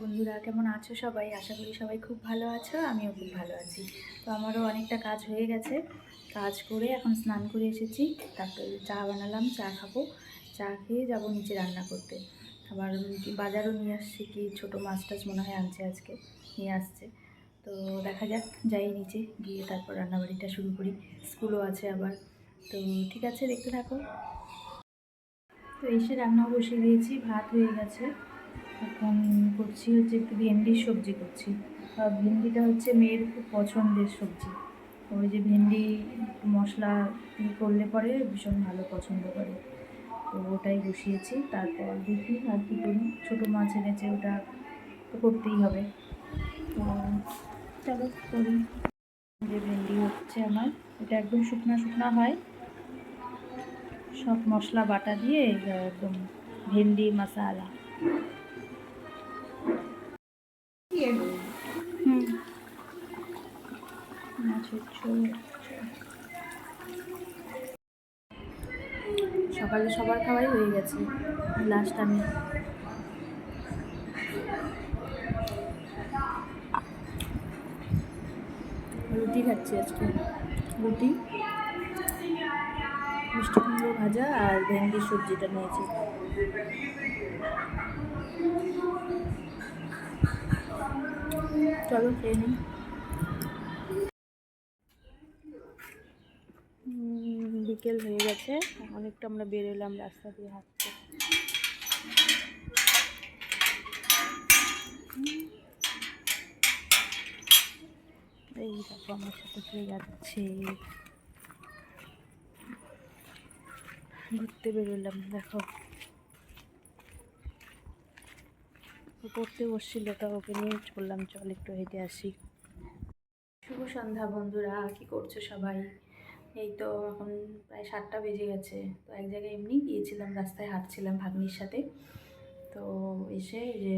বন্ধুরা, কেমন আছো সবাই? আশা করি সবাই খুব ভালো আছো, আমিও খুব ভালো আছি। তো আমারও অনেকটা কাজ হয়ে গেছে, কাজ করে এখন স্নান করে এসেছি, তারপরে চা বানালাম, চা খাব, চা খেয়ে যাব নিচে রান্না করতে। আবার বাজারও নিয়ে আসছি কি ছোটো মাছ টাছ মনে হয় আনছে আজকে, নিয়ে আসছে। তো দেখা যাক, যাই নিচে গিয়ে তারপর রান্নাবাড়িটা শুরু করি, স্কুলও আছে আবার। তো ঠিক আছে, দেখতে থাকো। তো এসে রান্না বসিয়ে দিয়েছি, ভাত হয়ে গেছে। এখন করছি হচ্ছে একটু ভেন্ডির সবজি করছি। ভেন্ডিটা হচ্ছে মেয়ের খুব পছন্দের সবজি। ওই যে ভেন্ডি, মশলা করলে পরে ভীষণ ভালো পছন্দ করে। তো ওটাই বসিয়েছি, তারপর দেখি আর কি করি। ছোটো মাছ এনেছে, ওটা তো করতেই হবে। তো চলো করি। যে ভেন্ডি হচ্ছে আমার, এটা একদম শুকনা শুকনা হয়। সব মশলা বাটা দিয়ে একদম ভেন্ডি, মশালা। হুম। সকালে সবার খাওয়াই হয়ে গেছে লাস্ট আমি। রুটি খাচ্ছি আজকে। রুটি? ভাজা আর ভেন্ডির সবজিটা নিয়েছি। চলো খেয়ে নিই। বিকেল হয়ে গেছে, অনেকটা আমরা বেরোলাম রাস্তা দিয়ে হাঁটতে। এই দেখো আমার সাথে কে যাচ্ছে। ঘুরতে বেরোলাম, দেখো। পড়তে বসছিল, তা ওকে নিয়ে চললাম চল একটু হেঁটে আসি। শুভ সন্ধ্যা বন্ধুরা, কি করছ সবাই? এই তো এখন প্রায় সাতটা বেজে গেছে, তো এক জায়গায় এমনি গিয়েছিলাম, রাস্তায় হাঁটছিলাম ভাগ্নির সাথে। তো এসে যে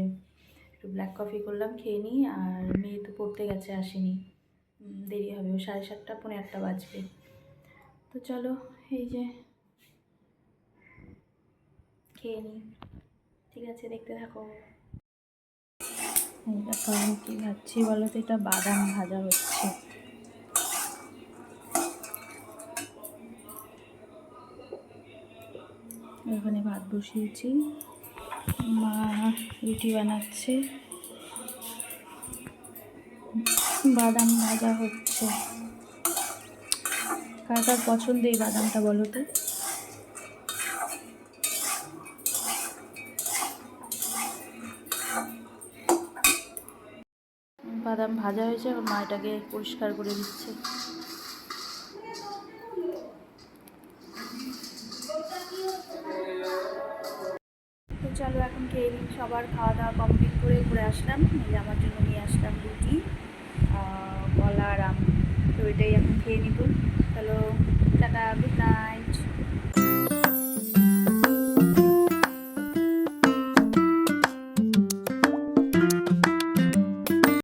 একটু ব্ল্যাক কফি করলাম, খেয়ে নিই, আর মেয়ে তো পড়তে গেছে, আসেনি। দেরি হবে সাড়ে সাতটা, পৌনে আটটা বাজবে। তো চলো, এই যে খেয়ে নিই। ঠিক আছে, দেখতে থাকো। দেখো কী বলো তো, এটা বাদাম ভাজা হচ্ছে। এখানে ভাত বসিয়েছি। মা রুটি বানাচ্ছে। বাদাম ভাজা হচ্ছে। কার কার পছন্দ এই বাদামটা বলো তো? বাদাম ভাজা হয়েছে এখন মা এটাকে পরিষ্কার করে দিচ্ছে। চলো এখন খেয়ে নিন সবার খাওয়া দাওয়া কমপ্লিট করে ঘুরে আসলাম, এই যে আমার জন্য নিয়ে আসলাম রুটি কলা আর আম, তো এটাই এখন খেয়ে নিতুন চলো